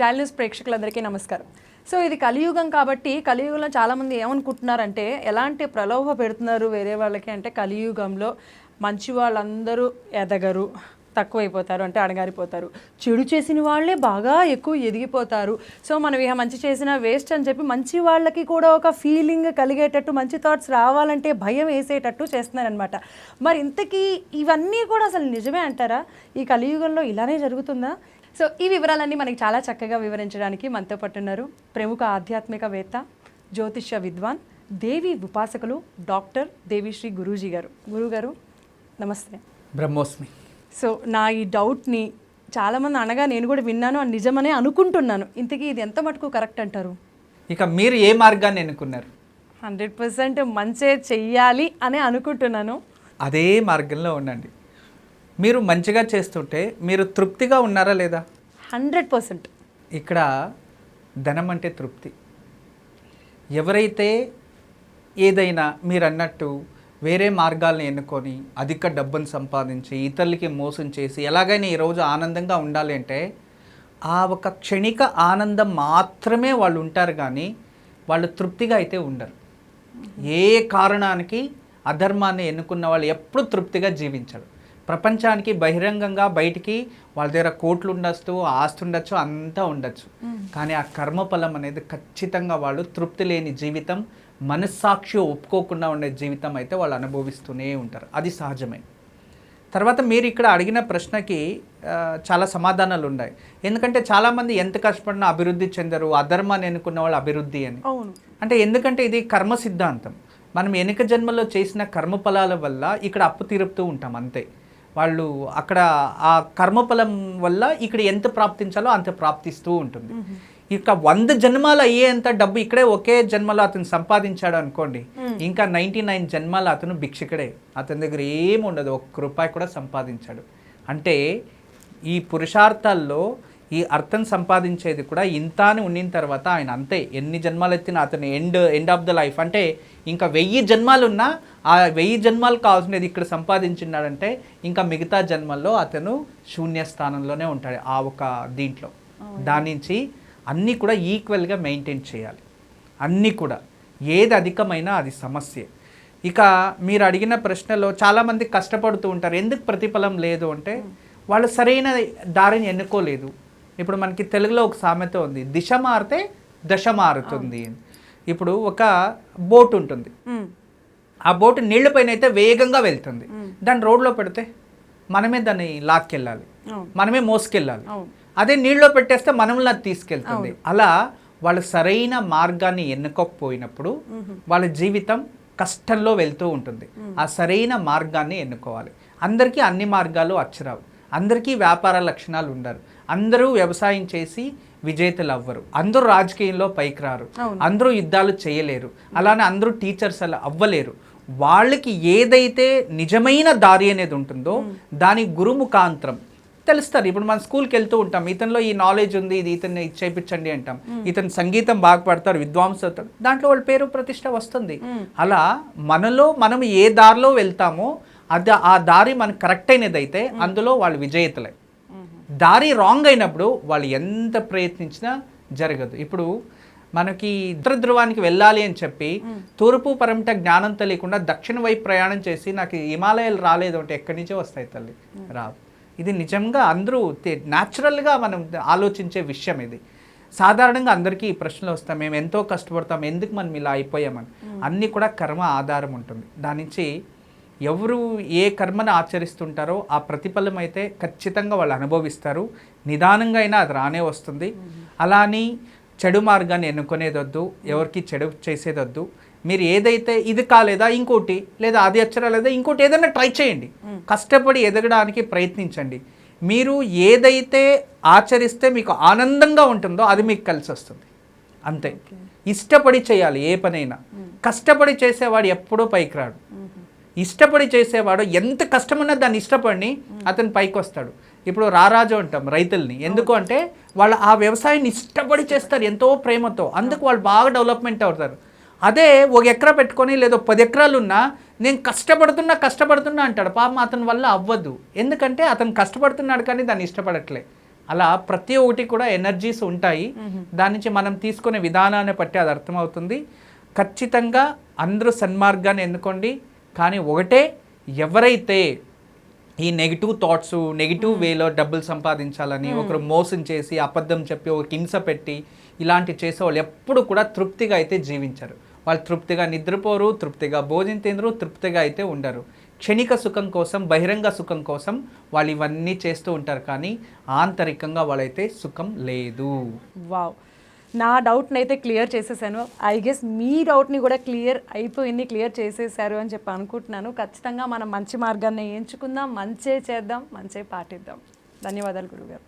Doll news ప్రేక్షకులందరికీ నమస్కారం. So ఇది కలియుగం కాబట్టి కలియుగంలో చాలామంది ఏమనుకుంటున్నారంటే ఎలాంటి ప్రలోభ పెడుతున్నారు వేరే వాళ్ళకి అంటే కలియుగంలో మంచి వాళ్ళందరూ ఎదగరు తక్కువైపోతారు అంటే అణగారిపోతారు. చెడు చేసిన వాళ్ళే బాగా ఎక్కువ ఎదిగిపోతారు. సో మనం ఇక మంచి చేసిన వేస్ట్ అని చెప్పి మంచి వాళ్ళకి కూడా ఒక ఫీలింగ్ కలిగేటట్టు మంచి థాట్స్ రావాలంటే భయం వేసేటట్టు చేస్తున్నారనమాట మరి ఇంతకీ ఇవన్నీ కూడా అసలు నిజమే అంటారా? ఈ కలియుగంలో ఇలానే జరుగుతుందా? సో ఈ వివరాలన్నీ మనకి చాలా చక్కగా వివరించడానికి మనతో పట్టున్నారు ప్రముఖ ఆధ్యాత్మికవేత్త జ్యోతిష్య విద్వాన్ దేవి ఉపాసకులు డాక్టర్ దేవిశ్రీ గురూజీ గారు. గురుగారు నమస్తే. బ్రహ్మోస్మి. సో నా ఈ డౌట్ని చాలామంది అనగా నేను కూడా విన్నాను అది నిజమనే అనుకుంటున్నాను. ఇంతకీ ఇది ఎంత మటుకు కరెక్ట్ అంటారు? ఇక మీరు ఏ మార్గాన్ని ఎన్నుకున్నారు? హండ్రెడ్ పర్సెంట్ మంచే చెయ్యాలి అని అనుకుంటున్నాను. అదే మార్గంలో ఉండండి. మీరు మంచిగా చేస్తుంటే మీరు తృప్తిగా ఉన్నారా లేదా? Hundred percent. ఇక్కడ ధనం అంటే తృప్తి. ఎవరైతే ఏదైనా మీరు అన్నట్టు వేరే మార్గాల్ని ఎన్నుకొని అధిక డబ్బును సంపాదించి ఇతరులకి మోసం చేసి ఎలాగైనా ఈరోజు ఆనందంగా ఉండాలి అంటే ఆ ఒక క్షణిక ఆనందం మాత్రమే వాళ్ళు ఉంటారు కానీ వాళ్ళు తృప్తిగా అయితే ఉండరు. ఏ కారణానికి అధర్మాన్ని ఎన్నుకున్న వాళ్ళు ఎప్పుడు తృప్తిగా జీవించరు. ప్రపంచానికి బహిరంగంగా బయటికి వాళ్ళ దగ్గర కోట్లు ఉండొచ్చు ఆస్తి ఉండొచ్చు. అంతా ఉండొచ్చు కానీ ఆ కర్మఫలం అనేది ఖచ్చితంగా వాళ్ళు తృప్తి లేని జీవితం మనస్సాక్షి ఒప్పుకోకుండా ఉండే జీవితం అయితే వాళ్ళు అనుభవిస్తూనే ఉంటారు. అది సహజమే. తర్వాత మీరు ఇక్కడ అడిగిన ప్రశ్నకి చాలా సమాధానాలు ఉన్నాయి ఎందుకంటే చాలామంది ఎంత కష్టపడినా అభివృద్ధి చెందరు అధర్మాన్ని ఎన్నుకున్న వాళ్ళు అభివృద్ధి అని. అంటే ఎందుకంటే ఇది కర్మ సిద్ధాంతం మనం వెనుక జన్మలో చేసిన కర్మఫలాల వల్ల ఇక్కడ అప్పు తీరుపుతూ ఉంటాం అంతే. వాళ్ళు అక్కడ ఆ కర్మఫలం వల్ల ఇక్కడ ఎంత ప్రాప్తించాలో అంత ప్రాప్తిస్తూ ఉంటుంది. ఇక వంద జన్మాలు అయ్యేంత డబ్బు ఇక్కడే ఒకే జన్మలో అతను సంపాదించాడు అనుకోండి ఇంకా నైంటీ నైన్ జన్మాలు అతను భిక్షకుడే. అతని దగ్గర ఏమి ఉండదు ఒక్క రూపాయి కూడా సంపాదించాడు. అంటే ఈ పురుషార్థాల్లో ఈ అర్థం సంపాదించేది కూడా ఇంత అని ఉండిన తర్వాత ఆయన అంతే. ఎన్ని జన్మాలు ఎత్తినా అతను end end of the life అంటే ఇంకా వెయ్యి జన్మాలు ఉన్నా ఆ వెయ్యి జన్మాలు కావాల్సినది ఇక్కడ సంపాదించినాడంటే ఇంకా మిగతా జన్మల్లో అతను శూన్య స్థానంలోనే ఉంటాడు ఆ ఒక దీంట్లో. దాని నుంచి అన్నీ కూడా ఈక్వల్గా మెయింటైన్ చేయాలి. అన్నీ కూడా. ఏది అధికమైనా అది సమస్య. ఇక మీరు అడిగిన ప్రశ్నలో చాలామంది కష్టపడుతూ ఉంటారు. ఎందుకు ప్రతిఫలం లేదు అంటే వాళ్ళు సరైన దారిని ఎన్నుకోలేదు. ఇప్పుడు మనకి తెలుగులో ఒక సామెత ఉంది దిశ మారితే దశ మారుతుంది. ఇప్పుడు ఒక బోట్ ఉంటుంది. ఆ బోటు నీళ్ళపైన అయితే వేగంగా వెళ్తుంది. దాన్ని రోడ్లో పెడితే మనమే దాన్ని లాక్కెళ్ళాలి. మనమే మోసుకెళ్ళాలి. అదే నీళ్ళలో పెట్టేస్తే మనల్ని అది తీసుకెళ్తుంది. అలా వాళ్ళు సరైన మార్గాన్ని ఎన్నుకోకపోయినప్పుడు వాళ్ళ జీవితం కష్టంలో వెళ్తూ ఉంటుంది. ఆ సరైన మార్గాన్ని ఎన్నుకోవాలి. అందరికీ అన్ని మార్గాలు అచ్చరావు అందరికీ వ్యాపార లక్షణాలు ఉండరు. అందరూ వ్యవసాయం చేసి విజేతలు అవ్వరు అందరూ రాజకీయంలో పైకి రారు అందరూ యుద్ధాలు చేయలేరు. అలానే అందరూ టీచర్స్ అలా అవ్వలేరు. వాళ్ళకి ఏదైతే నిజమైన దారి అనేది ఉంటుందో దాని గురుముఖాంతరం. తెలుస్తారు. ఇప్పుడు మన స్కూల్కి వెళ్తూ ఉంటాం. ఇతనిలో ఈ నాలెడ్జ్ ఉంది ఇది ఇతన్ని చేయించండి అంటాం. ఇతను సంగీతం బాగా పడతారు అవుతారు దాంట్లో వాళ్ళ పేరు ప్రతిష్ట వస్తుంది. అలా మనలో మనం ఏ దారిలో వెళ్తామో అది ఆ దారి మనకు కరెక్ట్ అయినదైతే అందులో వాళ్ళు విజేతలే. దారి రాంగ్ అయినప్పుడు వాళ్ళు ఎంత ప్రయత్నించినా జరగదు. ఇప్పుడు మనకి ఉత్తర ధ్రువానికి వెళ్ళాలి అని చెప్పి తూర్పు పరమట జ్ఞానం తెలియకుండా దక్షిణ వైపు ప్రయాణం చేసి నాకు హిమాలయాలు రాలేదు అంటే ఎక్కడి నుంచో వస్తాయి తల్లి? రావు. ఇది నిజంగా అందరూ న్యాచురల్గా మనం ఆలోచించే విషయం ఇది. సాధారణంగా అందరికీ ఈ ప్రశ్నలు వస్తాయి. మేము ఎంతో కష్టపడతాం. ఎందుకు మనం ఇలా అయిపోయామని? అన్నీ కూడా కర్మ ఆధారం ఉంటుంది. దాని నుంచి ఎవరు ఏ కర్మను ఆచరిస్తుంటారో ఆ ప్రతిఫలం అయితే ఖచ్చితంగా వాళ్ళు అనుభవిస్తారు. నిదానంగా అయినా అది రానే వస్తుంది. అలా అని చెడు మార్గాన్ని ఎన్నుకునేది వద్దు ఎవరికి చెడు చేసేది వద్దు మీరు ఏదైతే ఇది కాలేదా ఇంకోటి లేదా అది అచ్చరా లేదా ఇంకోటి ఏదైనా ట్రై చేయండి. కష్టపడి ఎదగడానికి ప్రయత్నించండి. మీరు ఏదైతే ఆచరిస్తే మీకు ఆనందంగా ఉంటుందో అది మీకు కలిసి వస్తుంది. అంతే. ఇష్టపడి చేయాలి ఏ పనైనా. కష్టపడి చేసేవాడు ఎప్పుడూ పైకి రాడు. ఇష్టపడి చేసేవాడు ఎంత కష్టమున్నా దాన్ని ఇష్టపడి అతను పైకి వస్తాడు ఇప్పుడు రారాజు అంటాం రైతుల్ని. ఎందుకు అంటే వాళ్ళు ఆ వ్యవసాయాన్ని ఇష్టపడి చేస్తారు ఎంతో ప్రేమతో. అందుకు వాళ్ళు బాగా డెవలప్మెంట్ అవుతారు. అదే ఒక ఎకరా పెట్టుకొని లేదా పది ఎకరాలు ఉన్నా నేను కష్టపడుతున్నా కష్టపడుతున్నా అంటాడు. పాపం అతని వల్ల అవ్వదు. ఎందుకంటే అతను కష్టపడుతున్నాడు కానీ దాన్ని ఇష్టపడట్లే. అలా ప్రతి ఒక్కటి కూడా ఎనర్జీస్ ఉంటాయి. దాని నుంచి మనం తీసుకునే విధానాన్ని బట్టి అది అర్థమవుతుంది. ఖచ్చితంగా అందరూ సన్మార్గాన్ని ఎన్నుకోండి. కానీ ఒకటే ఎవరైతే ఈ నెగిటివ్ థాట్స్ నెగిటివ్ వేలో డబ్బులు సంపాదించాలని ఒకరు మోసం చేసి అబద్ధం చెప్పి ఒక హింస పెట్టి ఇలాంటి చేసే వాళ్ళు ఎప్పుడు కూడా తృప్తిగా అయితే జీవించరు. వాళ్ళు తృప్తిగా నిద్రపోరు తృప్తిగా భోజనం తినరు తృప్తిగా అయితే ఉండరు. క్షణిక సుఖం కోసం బహిరంగ సుఖం కోసం వాళ్ళు ఇవన్నీ చేస్తూ ఉంటారు కానీ ఆంతరికంగా వాళ్ళైతే సుఖం లేదు. వావ్. నా డౌట్ని అయితే క్లియర్ చేసేసాను. ఐ గెస్ మీ డౌట్ని కూడా క్లియర్ అయిపోయింది క్లియర్ చేసేసారు అని చెప్పి అనుకుంటున్నాను. ఖచ్చితంగా మనం మంచి మార్గాన్ని ఎంచుకుందాం మంచే చేద్దాం మంచే పాటిద్దాం. ధన్యవాదాలు గురుగారు.